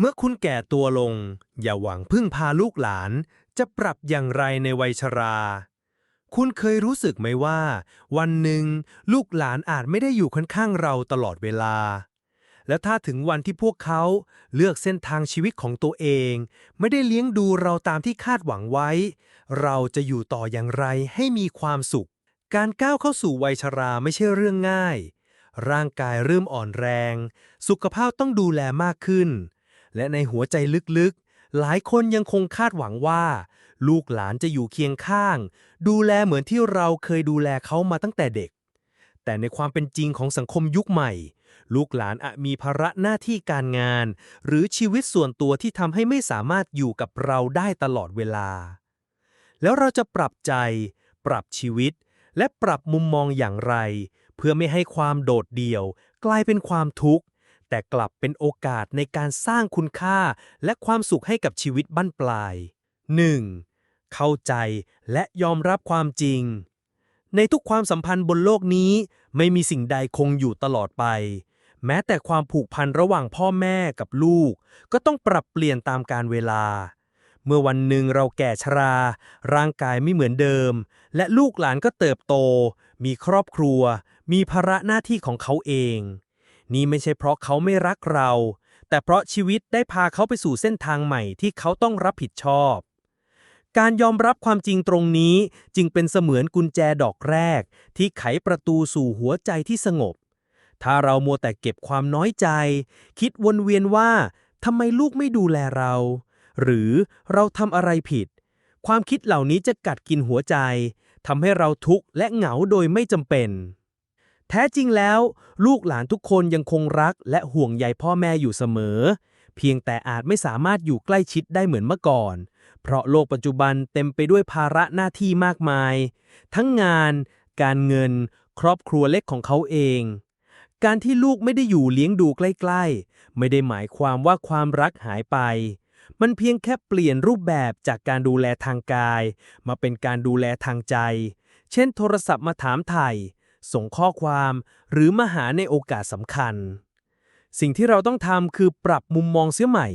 เมื่อคุณแก่ตัวลง อย่าหวังพึ่งพาลูกหลาน จะปรับอย่างไรในวัยชรา คุณเคยรู้สึกไหมว่า วันหนึ่งลูกหลานอาจไม่ได้อยู่ข้างๆเราตลอดเวลา และถ้าถึงวันที่พวกเขาเลือกเส้นทางชีวิตของตัวเอง ไม่ได้เลี้ยงดูเราตามที่คาดหวังไว้ เราจะอยู่ต่ออย่างไรให้มีความสุข การก้าวเข้าสู่วัยชราไม่ใช่เรื่องง่าย ร่างกายเริ่มอ่อนแรง สุขภาพต้องดูแลมากขึ้น และในหัวใจลึกๆ หลายคนยังคงคาดหวังว่า ลูกหลานจะอยู่เคียงข้าง ดูแลเหมือนที่เราเคยดูแลเขามาตั้งแต่เด็ก แต่ในความเป็นจริงของสังคมยุคใหม่ ลูกหลานอาจมีภาระหน้าที่การงาน หรือชีวิตส่วนตัวที่ทำให้ไม่สามารถอยู่กับเราได้ตลอดเวลา แล้วเราจะปรับใจ ปรับชีวิต และปรับมุมมองอย่างไร เพื่อไม่ให้ความโดดเดี่ยว กลายเป็นความทุกข์ แต่กลับเป็นโอกาสในการสร้างคุณค่าและความสุขให้กับชีวิตบั้นปลาย 1. เข้าใจและยอมรับความจริง ในทุกความสัมพันธ์บนโลกนี้ ไม่มีสิ่งใดคงอยู่ตลอดไป แม้แต่ความผูกพันระหว่างพ่อแม่กับลูก ก็ต้องปรับเปลี่ยนตามการเวลา เมื่อวันหนึ่งเราแก่ชรา ร่างกายไม่เหมือนเดิม และลูกหลานก็เติบโต มีครอบครัว มีภาระหน้าที่ของเขาเอง นี่ไม่ใช่เพราะเขาไม่รักเรา แต่เพราะชีวิตได้พาเขาไปสู่เส้นทางใหม่ที่เขาต้องรับผิดชอบ การยอมรับความจริงตรงนี้จึงเป็นเสมือนกุญแจดอกแรก ที่ไขประตูสู่หัวใจที่สงบ ถ้าเรามัวแต่เก็บความน้อยใจ คิดวนเวียนว่าทำไมลูกไม่ดูแลเรา หรือเราทำอะไรผิด ความคิดเหล่านี้จะกัดกินหัวใจทำให้เราทุกข์และเหงาโดยไม่จำเป็น แท้จริงแล้ว ลูกหลานทุกคนยังคงรักและห่วงใยพ่อแม่อยู่เสมอ เพียงแต่อาจไม่สามารถอยู่ใกล้ชิดได้เหมือนเมื่อก่อน เพราะโลกปัจจุบันเต็มไปด้วยภาระหน้าที่มากมาย ทั้งงาน การเงิน ครอบครัวเล็กของเขาเอง การที่ลูกไม่ได้อยู่เลี้ยงดูใกล้ๆ ไม่ได้หมายความว่าความรักหายไป มันเพียงแค่เปลี่ยนรูปแบบจากการดูแลทางกาย มาเป็นการดูแลทางใจ เช่น โทรศัพท์มาถามไถ่ ส่งข้อความ หรือมาหาในโอกาสสำคัญ สิ่งที่เราต้องทำคือปรับมุมมองเสียใหม่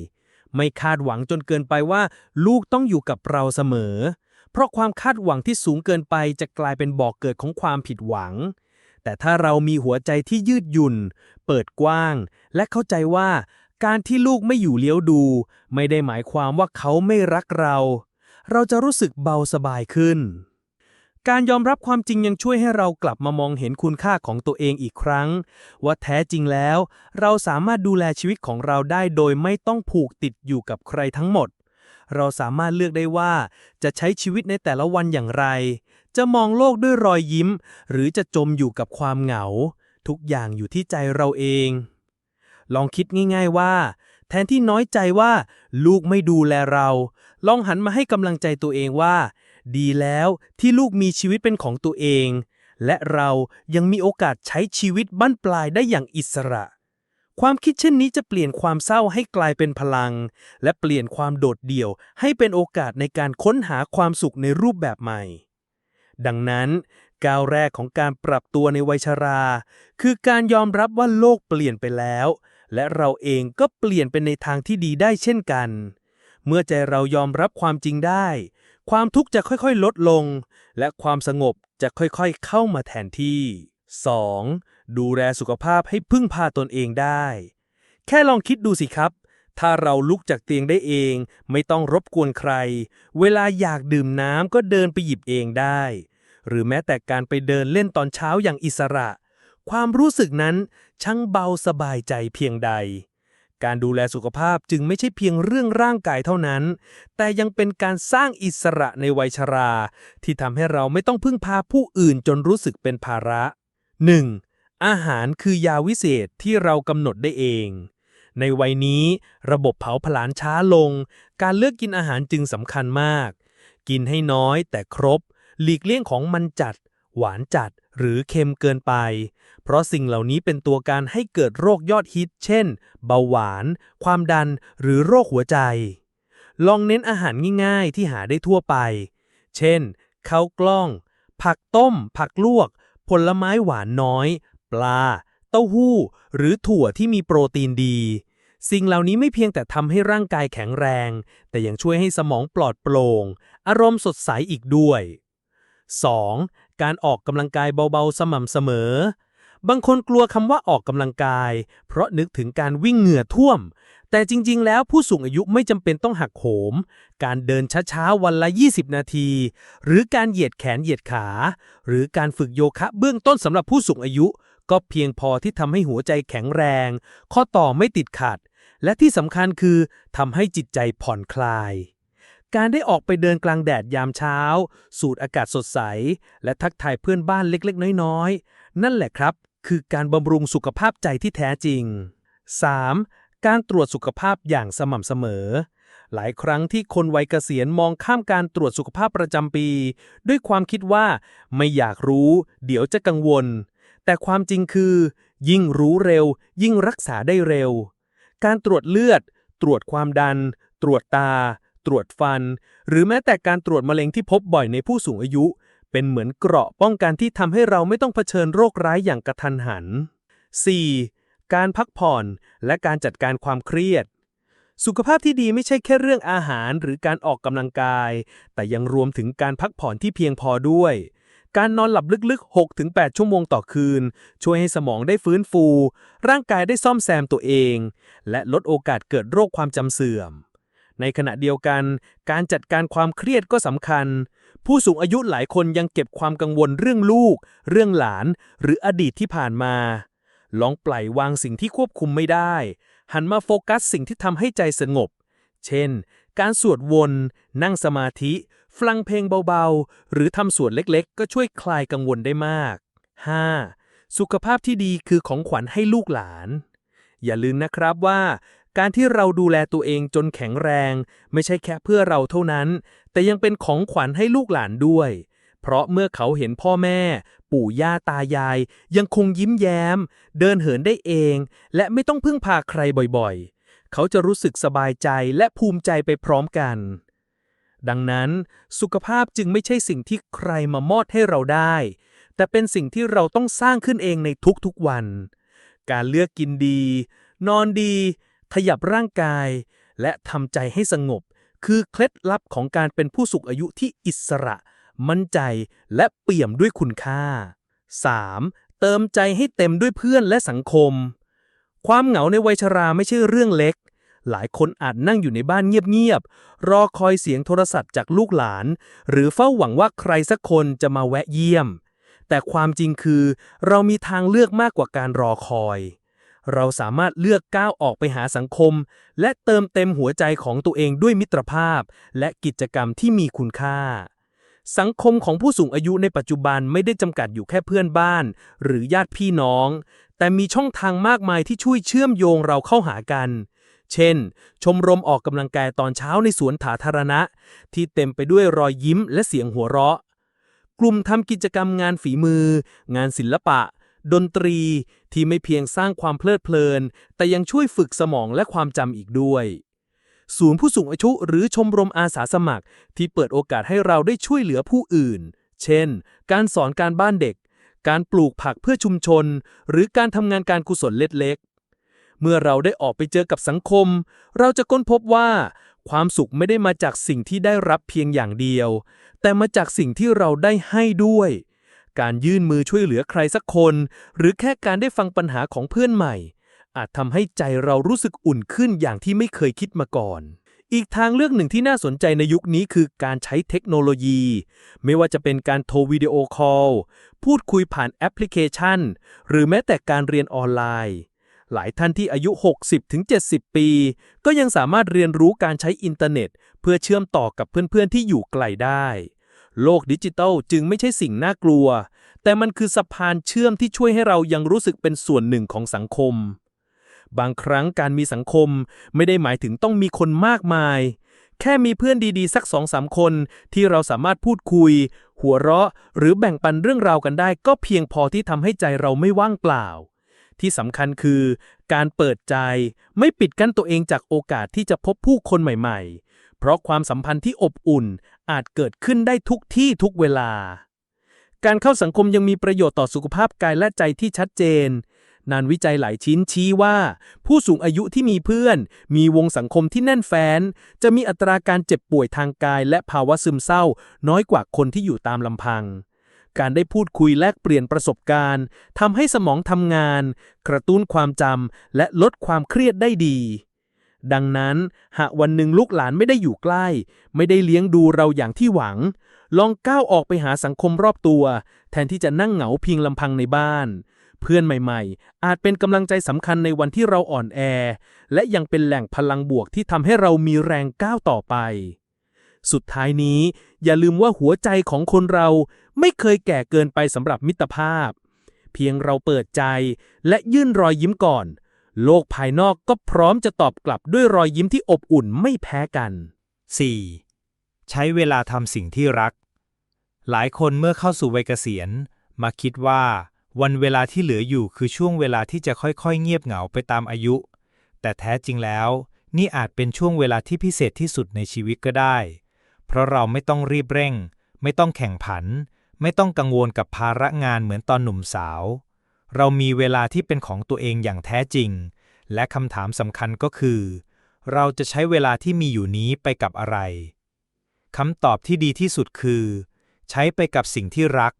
ไม่คาดหวังจนเกินไปว่า ลูกต้องอยู่กับเราเสมอ เพราะความคาดหวังที่สูงเกินไปจะกลายเป็นบ่อกเกิดของความผิดหวัง แต่ถ้าเรามีหัวใจที่ยืดหยุ่น เปิดกว้าง และเข้าใจว่า การที่ลูกไม่อยู่เลี้ยวดู ไม่ได้หมายความว่าเขาไม่รักเรา เราจะรู้สึกเบาสบายขึ้น การยอมรับความจริงยังช่วยให้เรากลับมามองเห็นคุณค่าของตัวเองอีกครั้ง ว่าแท้จริงแล้ว เราสามารถดูแลชีวิตของเราได้โดยไม่ต้องผูกติดอยู่กับใครทั้งหมด เราสามารถเลือกได้ว่า จะใช้ชีวิตในแต่ละวันอย่างไร จะมองโลกด้วยรอยยิ้ม หรือจะจมอยู่กับความเหงา ทุกอย่างอยู่ที่ใจเราเอง ลองคิดง่าย ๆว่า แทนที่น้อยใจว่า ลูกไม่ดูแลเรา ลองหันมาให้กำลังใจตัวเองว่า ดีแล้วที่ลูกมีชีวิตเป็นของตัวเอง และเรายังมีโอกาสใช้ชีวิตบั้นปลายได้อย่างอิสระ ความคิดเช่นนี้จะเปลี่ยนความเศร้าให้กลายเป็นพลัง และเปลี่ยนความโดดเดี่ยวให้เป็นโอกาสในการค้นหาความสุขในรูปแบบใหม่ ดังนั้นก้าวแรกของการปรับตัวในวัยชรา คือการยอมรับว่าโลกเปลี่ยนไปแล้ว และเราเองก็เปลี่ยนเป็นในทางที่ดีได้เช่นกัน เมื่อใจเรายอมรับความจริงได้ ความทุกข์จะค่อยๆ ลดลง และความสงบจะค่อยๆ เข้ามาแทนที่ 2. ดูแลสุขภาพให้พึ่งพาตนเองได้ แค่ลองคิดดูสิครับ ถ้าเราลุกจากเตียงได้เอง ไม่ต้องรบกวนใคร เวลาอยากดื่มน้ำก็เดินไปหยิบเองได้ หรือแม้แต่การไปเดินเล่นตอนเช้าอย่างอิสระ ความรู้สึกนั้นช่างเบาสบายใจเพียงใด การดูแลสุขภาพจึงไม่ใช่เพียงเรื่องร่างกายเท่านั้น แต่ยังเป็นการสร้างอิสระในวัยชรา ที่ทำให้เราไม่ต้องพึ่งพาผู้อื่นจนรู้สึกเป็นภาระ 1. อาหารคือยาวิเศษที่เรากำหนดได้เอง ในวัยนี้ ระบบเผาผลาญช้าลง การเลือกกินอาหารจึงสำคัญมาก กินให้น้อยแต่ครบ หลีกเลี่ยงของมันจัด หวานจัดหรือเค็มเกินไป เพราะสิ่งเหล่านี้เป็นตัวการให้เกิดโรคยอดฮิต เช่น เบาหวาน ความดัน หรือโรคหัวใจ ลองเน้นอาหารง่ายๆ ที่หาได้ทั่วไป เช่นข้าวกล้อง ผักต้ม ผักลวก ผลไม้หวานน้อย ปลา เต้าหู้ หรือถั่วที่มีโปรตีนดี สิ่งเหล่านี้ไม่เพียงแต่ทำให้ร่างกายแข็งแรง แต่ยังช่วยให้สมองปลอดโปร่ง อารมณ์สดใสอีกด้วย 2. การออกกำลังกายเบาๆ สม่ำเสมอ บางคนกลัวคำว่าออกกำลังกาย เพราะนึกถึงการวิ่งเหงื่อท่วม แต่จริงๆ แล้วผู้สูงอายุไม่จำเป็นต้องหักโหม การเดินช้าๆ วันละ 20 นาที หรือการเหยียดแขนเหยียดขา หรือการฝึกโยคะเบื้องต้นสำหรับผู้สูงอายุ ก็เพียงพอที่ทำให้หัวใจแข็งแรง ข้อต่อไม่ติดขัด และที่สำคัญคือทำให้จิตใจผ่อนคลาย การได้ออกไปเดินกลางแดดยามเช้า สูดอากาศสดใส และทักทายเพื่อนบ้านเล็กๆ น้อยๆ นั่นแหละครับ คือการบำรุงสุขภาพใจที่แท้จริง 3. การตรวจสุขภาพอย่างสม่ำเสมอ หลายครั้งที่คนวัยเกษียณมองข้ามการตรวจสุขภาพประจำปี ด้วยความคิดว่าไม่อยากรู้ เดี๋ยวจะกังวล แต่ความจริงคือ ยิ่งรู้เร็ว ยิ่งรักษาได้เร็ว การตรวจเลือด ตรวจความดัน ตรวจตา ตรวจฟัน หรือแม้แต่การตรวจมะเร็งที่พบบ่อยในผู้สูงอายุ เป็นเหมือนเกราะป้องกันที่ทำให้เราไม่ต้องเผชิญโรคร้ายอย่างกระทันหัน 4. การพักผ่อนและการจัดการความเครียด สุขภาพที่ดีไม่ใช่แค่เรื่องอาหารหรือการออกกำลังกาย แต่ยังรวมถึงการพักผ่อนที่เพียงพอด้วยการนอนหลับลึกๆ 6-8 ชั่วโมงต่อคืน ช่วยให้สมองได้ฟื้นฟู ร่างกายได้ซ่อมแซมตัวเอง และลดโอกาสเกิดโรคความจำเสื่อม ในขณะเดียวกัน การจัดการความเครียดก็สำคัญ ผู้สูงอายุหลายคนยังเก็บความกังวลเรื่องลูก เรื่องหลาน หรืออดีตที่ผ่านมา ลองปล่อยวางสิ่งที่ควบคุมไม่ได้ หันมาโฟกัสสิ่งที่ทำให้ใจสงบ เช่น การสวดวน นั่งสมาธิ ฟังเพลงเบาๆ หรือทำสวดเล็กๆ ก็ช่วยคลายกังวลได้มาก 5. สุขภาพที่ดีคือของขวัญให้ลูกหลาน อย่าลืมนะครับว่า การที่เราดูแลตัวเองจนแข็งแรง ไม่ใช่แค่เพื่อเราเท่านั้น แต่ยังเป็นของขวัญให้ลูกหลานด้วย เพราะเมื่อเขาเห็นพ่อแม่ ปู่ย่าตายาย ยังคงยิ้มแย้ม เดินเหินได้เอง และไม่ต้องพึ่งพาใครบ่อยๆ เขาจะรู้สึกสบายใจและภูมิใจไปพร้อมกัน ดังนั้น สุขภาพจึงไม่ใช่สิ่งที่ใครมามอบให้เราได้ แต่เป็นสิ่งที่เราต้องสร้างขึ้นเองในทุกๆวัน การเลือกกินดี นอนดี ขยับร่างกาย และทำใจให้สงบ คือเคล็ดลับของการเป็นผู้สูงอายุที่อิสระ มั่นใจและเปี่ยมด้วยคุณค่า 3. เติมใจให้เต็มด้วยเพื่อนและสังคม ความเหงาในวัยชราไม่ใช่เรื่องเล็ก หลายคนอาจนั่งอยู่ในบ้านเงียบๆ รอคอยเสียงโทรศัพท์จากลูกหลาน หรือเฝ้าหวังว่าใครสักคนจะมาแวะเยี่ยม แต่ความจริงคือ เรามีทางเลือกมากกว่าการรอคอย เราสามารถเลือกก้าวออกไปหาสังคม และเติมเต็มหัวใจของตัวเองด้วยมิตรภาพ และกิจกรรมที่มีคุณค่า สังคมของผู้สูงอายุในปัจจุบันไม่ได้จำกัดอยู่แค่เพื่อนบ้าน หรือญาติพี่น้อง แต่มีช่องทางมากมายที่ช่วยเชื่อมโยงเราเข้าหากันเช่น ชมรมออกกำลังกายตอนเช้าในสวนสาธารณะ ที่เต็มไปด้วยรอยยิ้มและเสียงหัวเราะ กลุ่มทำกิจกรรมงานฝีมือ งานศิลปะ ดนตรีที่ไม่เพียงสร้างความเพลิดเพลิน แต่ยังช่วยฝึกสมองและความจำอีกด้วย ศูนย์ผู้สูงอายุหรือชมรมอาสาสมัคร ที่เปิดโอกาสให้เราได้ช่วยเหลือผู้อื่น เช่น การสอนการบ้านเด็ก การปลูกผักเพื่อชุมชน หรือการทำงานการกุศลเล็กๆ เมื่อเราได้ออกไปเจอกับสังคม เราจะค้นพบว่า ความสุขไม่ได้มาจากสิ่งที่ได้รับเพียงอย่างเดียว แต่มาจากสิ่งที่เราได้ให้ด้วย การยื่นมือช่วยเหลือใครสักคน หรือแค่การได้ฟังปัญหาของเพื่อนใหม่ อาจทำให้ใจเรารู้สึกอุ่นขึ้นอย่างที่ไม่เคยคิดมาก่อน อีกทางเลือกหนึ่งที่น่าสนใจในยุคนี้คือการใช้เทคโนโลยี ไม่ว่าจะเป็นการโทรวิดีโอคอล พูดคุยผ่านแอปพลิเคชัน หรือแม้แต่การเรียนออนไลน์หลายท่านที่อายุ 60-70 ปี ก็ยังสามารถเรียนรู้การใช้อินเทอร์เน็ต เพื่อเชื่อมต่อกับเพื่อนๆที่อยู่ไกลได้ โลกดิจิทัลจึงไม่ใช่สิ่งน่ากลัว แต่มันคือสะพานเชื่อมที่ช่วยให้เรายังรู้สึกเป็นส่วนหนึ่งของสังคม บางครั้งการมีสังคมไม่ได้หมายถึงต้องมีคนมากมาย แค่มีเพื่อนดีๆ สักสองสามคนที่เราสามารถพูดคุย หัวเราะ หรือแบ่งปันเรื่องราวกันได้ ก็เพียงพอที่ทำให้ใจเราไม่ว่างเปล่า ที่สำคัญคือ การเปิดใจไม่ปิดกั้นตัวเองจากโอกาสที่จะพบผู้คนใหม่ ๆ เพราะความสัมพันธ์ที่อบอุ่น อาจเกิดขึ้นได้ทุกที่ทุกเวลา การเข้าสังคมยังมีประโยชน์ต่อสุขภาพกายและใจที่ชัดเจนนานวิจัยหลายชิ้นชี้ว่า ผู้สูงอายุที่มีเพื่อน มีวงสังคมที่แน่นแฟ้น จะมีอัตราการเจ็บป่วยทางกายและภาวะซึมเศร้า น้อยกว่าคนที่อยู่ตามลำพัง การได้พูดคุยแลกเปลี่ยนประสบการณ์ทำให้สมองทำงาน กระตุ้นความจำและลดความเครียดได้ดี ดังนั้น หากวันหนึ่งลูกหลานไม่ได้อยู่ใกล้ ไม่ได้เลี้ยงดูเราอย่างที่หวัง ลองก้าวออกไปหาสังคมรอบตัว แทนที่จะนั่งเหงาเพียงลำพังในบ้าน เพื่อนใหม่ๆ อาจเป็นกำลังใจสำคัญในวันที่เราอ่อนแอ และยังเป็นแหล่งพลังบวกที่ทำให้เรามีแรงก้าวต่อไป สุดท้ายนี้ อย่าลืมว่าหัวใจของคนเราไม่เคยแก่เกินไปสำหรับมิตรภาพ เพียงเราเปิดใจและยื่นรอยยิ้มก่อน โลกภายนอกก็พร้อมจะตอบกลับด้วยรอยยิ้มที่อบอุ่นไม่แพ้กัน 4. ใช้เวลาทำสิ่งที่รัก หลายคนเมื่อเข้าสู่วัยเกษียณ มาคิดว่า วันเวลาที่เหลืออยู่คือช่วงเวลาที่จะค่อยๆ เงียบเหงาไปตามอายุ แต่แท้จริงแล้ว นี่อาจเป็นช่วงเวลาที่พิเศษที่สุดในชีวิตก็ได้ เพราะเราไม่ต้องรีบเร่ง ไม่ต้องแข่งขัน ไม่ต้องกังวลกับภาระงานเหมือนตอนหนุ่มสาว เรามีเวลาที่เป็นของตัวเองอย่างแท้จริง และคำถามสำคัญก็คือ เราจะใช้เวลาที่มีอยู่นี้ไปกับอะไรคำตอบที่ดีที่สุดคือ ใช้ไปกับสิ่งที่รัก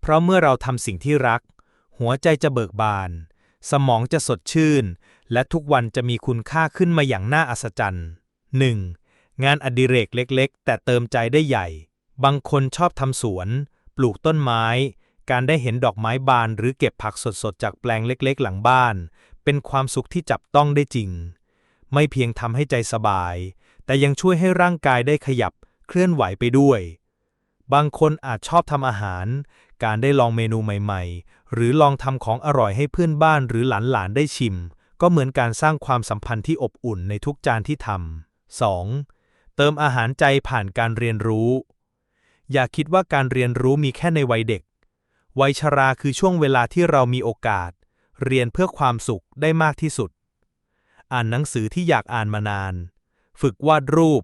เพราะเมื่อเราทำสิ่งที่รัก หัวใจจะเบิกบาน สมองจะสดชื่น และทุกวันจะมีคุณค่าขึ้นมาอย่างน่าอัศจรรย์ 1. งานอดิเรกเล็ก ๆ แต่เติมใจได้ใหญ่ บางคนชอบทำสวน ปลูกต้นไม้ การได้เห็นดอกไม้บานหรือเก็บผักสดๆ จากแปลงเล็กๆ หลังบ้าน เป็นความสุขที่จับต้องได้จริง ไม่เพียงทำให้ใจสบาย แต่ยังช่วยให้ร่างกายได้ขยับเคลื่อนไหวไปด้วย บางคนอาจชอบทำอาหาร การได้ลองเมนูใหม่ๆ หรือลองทำของอร่อยให้เพื่อนบ้านหรือหลานๆ ได้ชิม ก็เหมือนการสร้างความสัมพันธ์ที่อบอุ่นในทุกจานที่ทำ 2. เติมอาหารใจผ่านการเรียนรู้ อย่าคิดว่าการเรียนรู้มีแค่ในวัยเด็ก วัยชราคือช่วงเวลาที่เรามีโอกาส เรียนเพื่อความสุขได้มากที่สุด อ่านหนังสือที่อยากอ่านมานาน ฝึกวาดรูป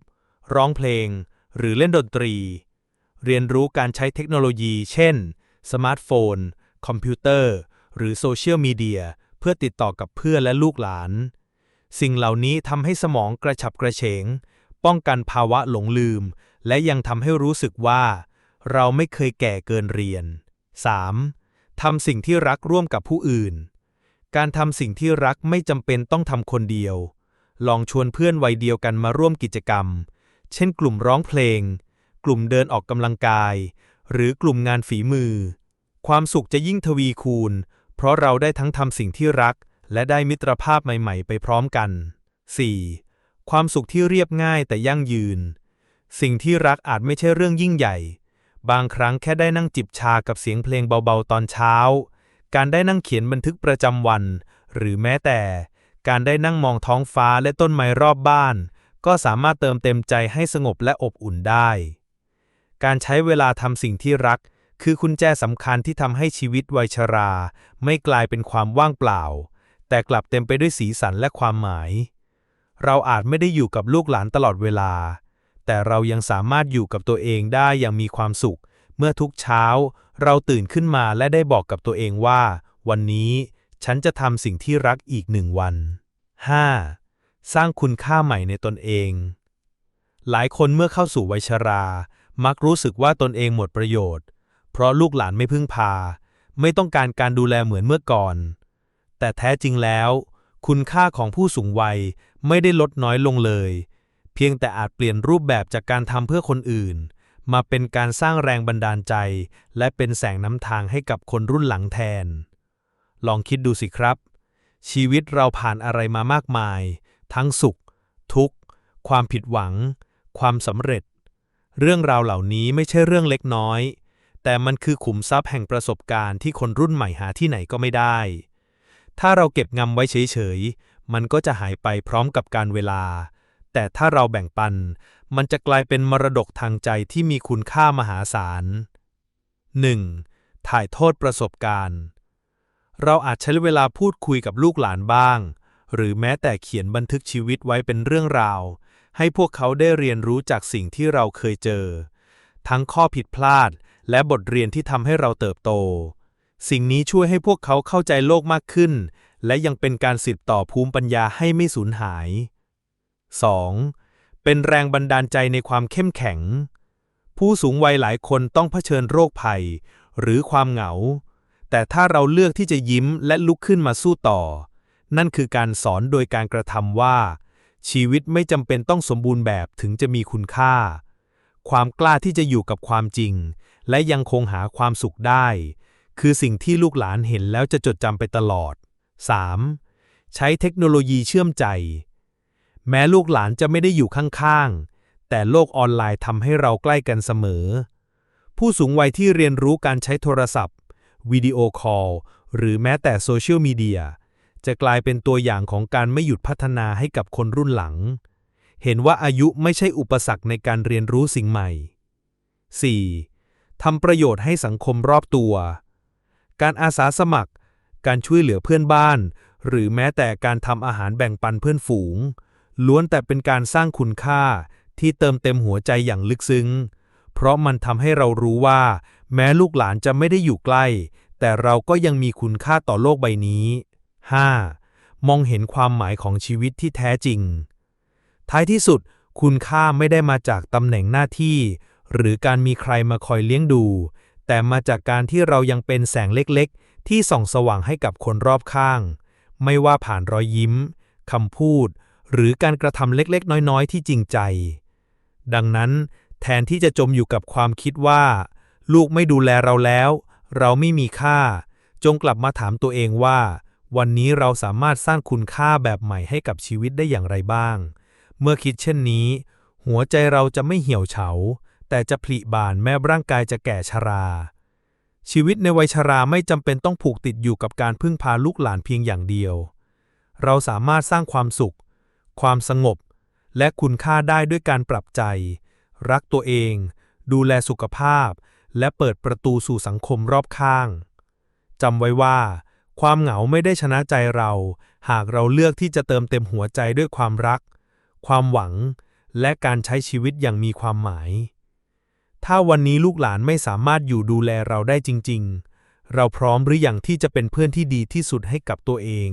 ร้องเพลง หรือเล่นดนตรี เรียนรู้การใช้เทคโนโลยี เช่น สมาร์ทโฟน คอมพิวเตอร์ หรือโซเชียลมีเดียเพื่อติดต่อกับเพื่อนและลูกหลาน สิ่งเหล่านี้ทำให้สมองกระฉับกระเฉง ป้องกันภาวะหลงลืม และยังทำให้รู้สึกว่า เราไม่เคยแก่เกินเรียน 3. ทำสิ่งที่รักร่วมกับผู้อื่น การทำสิ่งที่รักไม่จำเป็นต้องทำคนเดียว ลองชวนเพื่อนวัยเดียวกันมาร่วมกิจกรรม เช่น กลุ่มร้องเพลง กลุ่มเดินออกกำลังกาย หรือกลุ่มงานฝีมือ ความสุขจะยิ่งทวีคูณ เพราะเราได้ทั้งทำสิ่งที่รัก และได้มิตรภาพใหม่ๆ ไปพร้อมกัน 4. ความสุขที่เรียบง่ายแต่ยั่งยืน สิ่งที่รักอาจไม่ใช่เรื่องยิ่งใหญ่ บางครั้งแค่ได้นั่งจิบชากับเสียงเพลงเบาๆตอนเช้า การได้นั่งเขียนบันทึกประจำวัน หรือแม้แต่ การได้นั่งมองท้องฟ้าและต้นไม้รอบบ้าน ก็สามารถเติมเต็มใจให้สงบและอบอุ่นได้ การใช้เวลาทำสิ่งที่รัก คือกุญแจสำคัญที่ทำให้ชีวิตวัยชรา ไม่กลายเป็นความว่างเปล่า แต่กลับเต็มไปด้วยสีสันและความหมาย เราอาจไม่ได้อยู่กับลูกหลานตลอดเวลา แต่เรายังสามารถอยู่กับตัวเองได้อย่างมีความสุข เมื่อทุกเช้า เราตื่นขึ้นมาและได้บอกกับตัวเองว่า วันนี้ฉันจะทำสิ่งที่รักอีกหนึ่งวัน 5. สร้างคุณค่าใหม่ในตนเอง หลายคนเมื่อเข้าสู่วัยชรา มักรู้สึกว่าตนเองหมดประโยชน์ เพราะลูกหลานไม่พึ่งพา ไม่ต้องการการดูแลเหมือนเมื่อก่อน แต่แท้จริงแล้ว คุณค่าของผู้สูงวัยไม่ได้ลดน้อยลงเลย เพียงแต่อาจเปลี่ยนรูปแบบจากการทำเพื่อคนอื่น มาเป็นการสร้างแรงบันดาลใจ และเป็นแสงน้ำทางให้กับคนรุ่นหลังแทน ลองคิดดูสิครับ ชีวิตเราผ่านอะไรมามากมาย ทั้งสุข ทุกข์ ความผิดหวัง ความสำเร็จ เรื่องราวเหล่านี้ไม่ใช่เรื่องเล็กน้อย แต่มันคือขุมทรัพย์แห่งประสบการณ์ที่คนรุ่นใหม่หาที่ไหนก็ไม่ได้ ถ้าเราเก็บงำไว้เฉยๆมันก็จะหายไปพร้อมกับการเวลา แต่ถ้าเราแบ่งปัน มันจะกลายเป็นมรดกทางใจที่มีคุณค่ามหาศาล 1. ถ่ายทอดประสบการณ์ เราอาจใช้เวลาพูดคุยกับลูกหลานบ้าง หรือแม้แต่เขียนบันทึกชีวิตไว้เป็นเรื่องราว ให้พวกเขาได้เรียนรู้จากสิ่งที่เราเคยเจอ ทั้งข้อผิดพลาดและบทเรียนที่ทำให้เราเติบโต สิ่งนี้ช่วยให้พวกเขาเข้าใจโลกมากขึ้น และยังเป็นการสืบต่อภูมิปัญญาให้ไม่สูญหาย 2. เป็นแรงบันดาลใจในความเข้มแข็ง ผู้สูงวัยหลายคนต้องเผชิญโรคภัย หรือความเหงา แต่ถ้าเราเลือกที่จะยิ้มและลุกขึ้นมาสู้ต่อ นั่นคือการสอนโดยการกระทำว่า ชีวิตไม่จำเป็นต้องสมบูรณ์แบบถึงจะมีคุณค่า ความกล้าที่จะอยู่กับความจริง และยังคงหาความสุขได้ คือสิ่งที่ลูกหลานเห็นแล้วจะจดจำไปตลอด 3. ใช้เทคโนโลยีเชื่อมใจ แม้ลูกหลานจะไม่ได้อยู่ข้างๆ แต่โลกออนไลน์ทำให้เราใกล้กันเสมอ ผู้สูงวัยที่เรียนรู้การใช้โทรศัพท์ วิดีโอคอล หรือแม้แต่โซเชียลมีเดีย จะกลายเป็นตัวอย่างของการไม่หยุดพัฒนาให้กับคนรุ่นหลัง เห็นว่าอายุไม่ใช่อุปสรรคในการเรียนรู้สิ่งใหม่ 4. ทำประโยชน์ให้สังคมรอบตัว การอาสาสมัคร การช่วยเหลือเพื่อนบ้าน หรือแม้แต่การทำอาหารแบ่งปันเพื่อนฝูง ล้วนแต่เป็นการสร้างคุณค่าที่เติมเต็มหัวใจอย่างลึกซึ้ง เพราะมันทำให้เรารู้ว่า แม้ลูกหลานจะไม่ได้อยู่ใกล้ แต่เราก็ยังมีคุณค่าต่อโลกใบนี้ 5. มองเห็นความหมายของชีวิตที่แท้จริง ท้ายที่สุด คุณค่าไม่ได้มาจากตำแหน่งหน้าที่ หรือการมีใครมาคอยเลี้ยงดู แต่มาจากการที่เรายังเป็นแสงเล็กๆ ที่ส่องสว่างให้กับคนรอบข้าง ไม่ว่าผ่านรอยยิ้มคำพูด หรือการกระทำเล็กๆ น้อยๆ ที่จริงใจ ดังนั้น แทนที่จะจมอยู่กับความคิดว่า ลูกไม่ดูแลเราแล้ว เราไม่มีค่า จงกลับมาถามตัวเองว่า วันนี้เราสามารถสร้างคุณค่าแบบใหม่ให้กับชีวิตได้อย่างไรบ้าง เมื่อคิดเช่นนี้ หัวใจเราจะไม่เหี่ยวเฉา แต่จะผลิบานแม้ร่างกายจะแก่ชรา ชีวิตในวัยชราไม่จำเป็นต้องผูกติดอยู่กับการพึ่งพาลูกหลานเพียงอย่างเดียว เราสามารถสร้างความสุข ความสงบ และคุณค่าได้ด้วยการปรับใจ รักตัวเอง ดูแลสุขภาพ และเปิดประตูสู่สังคมรอบข้างจำไว้ว่า ความเหงาไม่ได้ชนะใจเรา หากเราเลือกที่จะเติมเต็มหัวใจด้วยความรัก ความหวัง และการใช้ชีวิตอย่างมีความหมาย ถ้าวันนี้ลูกหลานไม่สามารถอยู่ดูแลเราได้จริง ๆ เราพร้อมหรืออยังที่จะเป็นเพื่อนที่ดีที่สุดให้กับตัวเอง